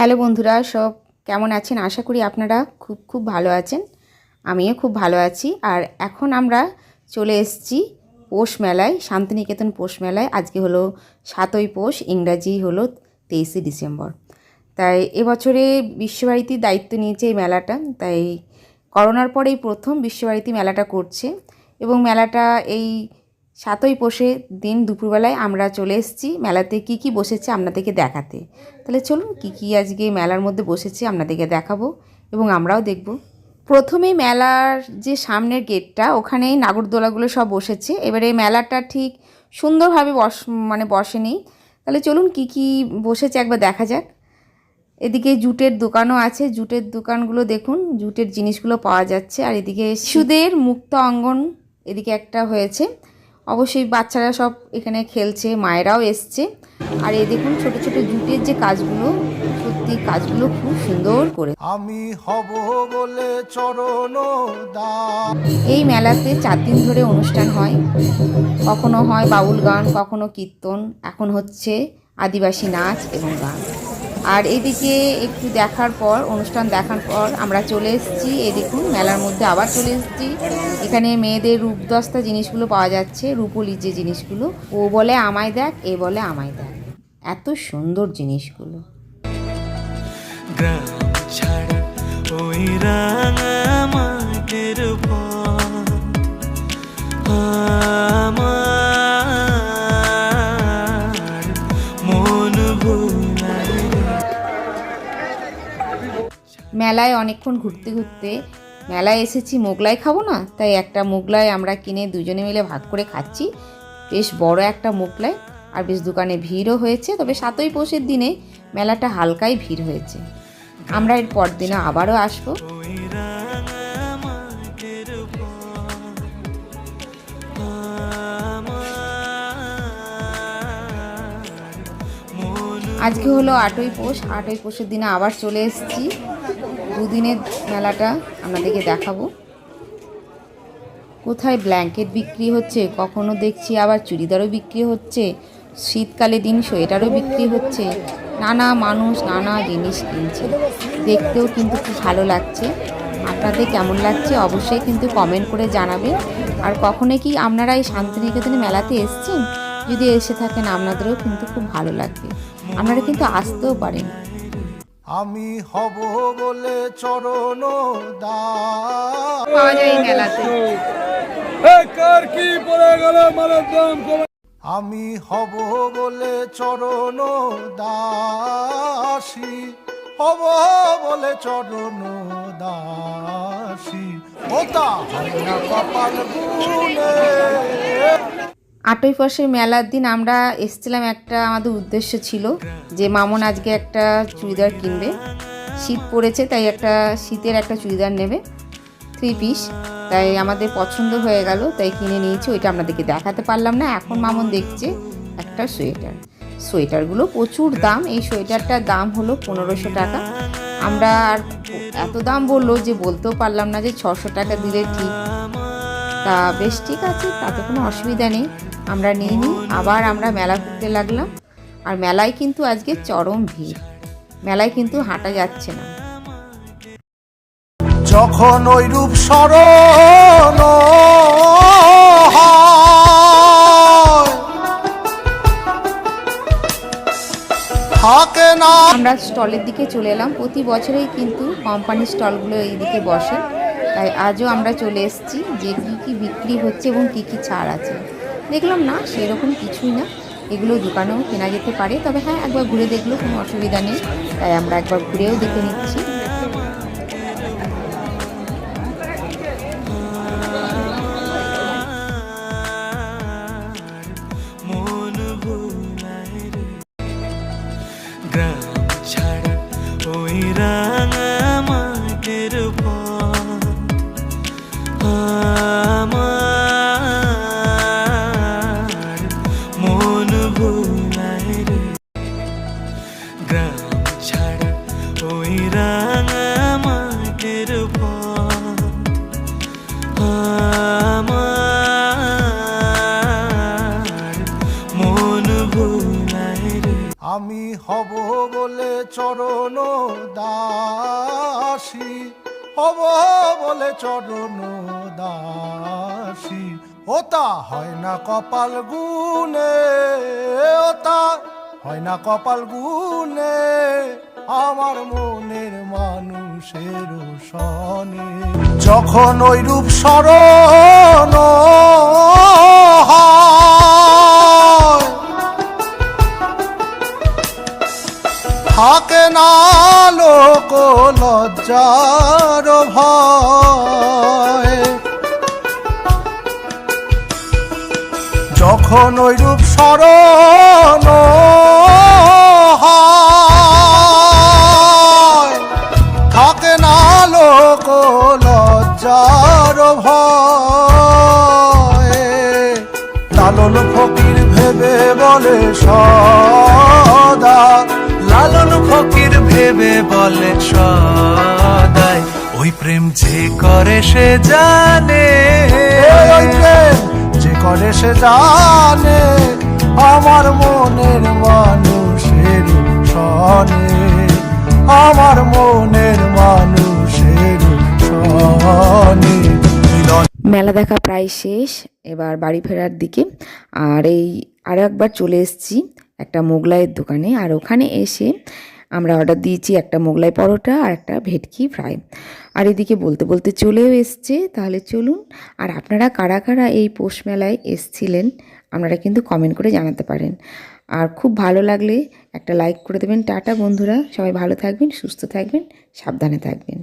Hello বন্ধুরা, সব কেমন আছেন? আশা করি আপনারা খুব খুব ভালো আছেন। আমিও খুব ভালো আছি। আর এখন আমরা চলে এসেছি পৌষ মেলায়, শান্তিনিকেতন পৌষ মেলায়। আজকে হলো সাতই পৌষ, ইংরাজি হলো তেইশে ডিসেম্বর। তাই এবছরে বিশ্বভারতীর দায়িত্ব নিয়েছে এই মেলাটা। তাই করোনার পরেই প্রথম বিশ্বভারতী মেলাটা করছে। এবং মেলাটা এই সাতই পৌষে দিন দুপুরবেলায় আমরা চলে এসেছি। মেলাতে কি কি বসেছে আপনাদেরকে দেখাতে। তাহলে চলুন কি কি আজকে মেলার মধ্যে বসেছে আপনাদেরকে দেখাবো এবং আমরাও দেখব। প্রথমে মেলার যে সামনের গেটটা, ওখানেই নাগরদোলাগুলো সব বসেছে। এবারে মেলাটা ঠিক সুন্দরভাবে বস মানে বসেনি। তাহলে চলুন কি কি বসেছে একবার দেখা যাক। এদিকে জুটের দোকানও আছে। জুটের দোকানগুলো দেখুন, জুটের জিনিসগুলো পাওয়া যাচ্ছে। আর এদিকে শিশুদের মুক্ত অঙ্গন এদিকে একটা হয়েছে। অবশ্যই বাচ্চারা সব এখানে খেলছে মায়েরাও এসছে। আর এই দেখুন ছোট ছোট জুটের যে কাজগুলো সত্যি কাজগুলো খুব সুন্দর করে। আমি হব বলে চরণ এই মেলাতে চার দিন ধরে অনুষ্ঠান হয়। কখনো হয় বাউল গান কখনো কীর্তন। এখন হচ্ছে আদিবাসী নাচ এবং গান। আর এদিকে একটু দেখার পর, অনুষ্ঠান দেখার পর আমরা চলে এসেছি। এই দেখুন, মেলার মধ্যে আবার চলে এসেছি। এখানে মেয়েদের রূপদস্তা জিনিসগুলো পাওয়া যাচ্ছে, রূপলি যে জিনিসগুলো। ও বলে, আমায় দেখ, এ বলে, আমায় দেখ। এত সুন্দর জিনিসগুলো। ছাড়া ওই রাঙা মেলায় অনেকক্ষণ ঘুরতে ঘুরতে মেলায় এসেছি, মোগলাই খাব না? তাই একটা মোগলাই আমরা কিনে দুজনে মিলে ভাগ করে খাচ্ছি। বেশ বড় একটা মোগলাই, আর বেশ দোকানে ভিড়ও হয়েছে। তবে সাতই পৌষের দিনে মেলাটা হালকাই ভিড় হয়েছে। আমরা এর পর দিনে আবারও আসব। আজকে হলো আটই পৌষ। আটই পৌষের দিনে আবার চলে এসেছি। দুদিনের মেলাটা আপনাদেরকে দেখাবো। কোথায় ব্ল্যাঙ্কেট বিক্রি হচ্ছে, কখনো দেখছি আবার চুড়িদারও বিক্রি হচ্ছে, শীতকালে দিন সোয়েটারও বিক্রি হচ্ছে, নানা মানুষ নানা জিনিস কিনছে। দেখতেও কিন্তু খুব ভালো লাগছে। আপনাদের কেমন লাগছে অবশ্যই কিন্তু কমেন্ট করে জানাবেন। আর কখনো কি আপনারা এই শান্তিনিকেতনে মেলাতে এসছেন? যদি এসে থাকেন, আপনাদেরও কিন্তু খুব ভালো লাগবে। আপনারা কিন্তু আসতেও পারেন। আমি হব বলে চরণ এই মেলাতে। আমি হব বলে চরণ দাসী হব বলে চরণ দাসী। ওতা না কপাল গুনে আটই পয়সের মেলার দিন আমরা এসেছিলাম একটা আমাদের উদ্দেশ্য ছিল যে মামন আজকে একটা চুড়িদার কিনবে। শীত পড়েছে, তাই একটা শীতের একটা চুড়িদার নেবে থ্রি পিস তাই আমাদের পছন্দ হয়ে গেল, তাই কিনে নিয়েছি, ওইটা আপনাদেরকে দেখাতে পারলাম না। এখন মামন দেখছে একটা সোয়েটার। সোয়েটারগুলো প্রচুর দাম, এই সোয়েটারটার দাম হলো পনেরোশো টাকা। আমরা আর এত দাম বলল যে বলতেও পারলাম না যে ছশো টাকা দিলে ঠিক। তা বেশ ঠিক আছে তাতে কোনো অসুবিধা নেই। আমরা নিয়ে নিই আবার আমরা মেলা ঘুরতে লাগলাম। আর মেলায় কিন্তু আজকে চরম ভিড়। মেলায় কিন্তু হাঁটা যাচ্ছে না। যখন ওই রূপ স্মরণ থাকে না। আমরা স্টলের দিকে চলে এলাম। প্রতি বছরেই কিন্তু কোম্পানির স্টলগুলো এই দিকে বসে। তাই আজও আমরা চলে এসেছি যে কী কী বিক্রি হচ্ছে এবং কী কী ছাড় আছে। দেখলাম না, সেরকম কিছুই না। এগুলো দোকানেও কেনা যেতে পারে, তবে হ্যাঁ একবার ঘুরে দেখলেও কোনো অসুবিধা নেই। তাই আমরা একবার ঘুরেও দেখে নিচ্ছি। মন মন রে। গ্রাম ছাড়া ওই রাঙা মাঠের আমার মন ভুলায় রে। আমি হব বলে চরণ দাসী, হব বলে চরণ দাসী। ওতা হয় না কপাল গুনে ওতা হয় না কপাল গুনে আমার মনের মানুষের সনে যখন ওই রূপ স্মরণ থাকে না লোক লজ্জার যখন ওই রূপ স্মরণ থাকে না লোক লজ্জার ভয়। ফকির ভেবে বলে সদা। লালন ফকির ভেবে বলে সদাই। ওই প্রেম যে করে সে জানে। ওই প্রেম। করে সে জানে আমার মনের মানুষের সনে। আমার মনের মানুষের সনে। মেলা দেখা প্রায় শেষ, এবার বাড়ি ফেরার দিকে। আর এই আরও একবার চলে এসেছি একটা মোগলাইয়ের দোকানে। আর ওখানে এসে আমরা অর্ডার দিয়েছি একটা মোগলাই পরোটা আর একটা ভেটকি ফ্রাই আর এদিকে বলতে বলতে চলেও এসছে। তাহলে চলুন, আর আপনারা কারা কারা এই পৌষ মেলায় এসছিলেন, আপনারা কিন্তু কমেন্ট করে জানাতে পারেন। আর খুব ভালো লাগলে একটা লাইক করে দেবেন। টাটা বন্ধুরা, সবাই ভালো থাকবেন, সুস্থ থাকবেন, সাবধানে থাকবেন।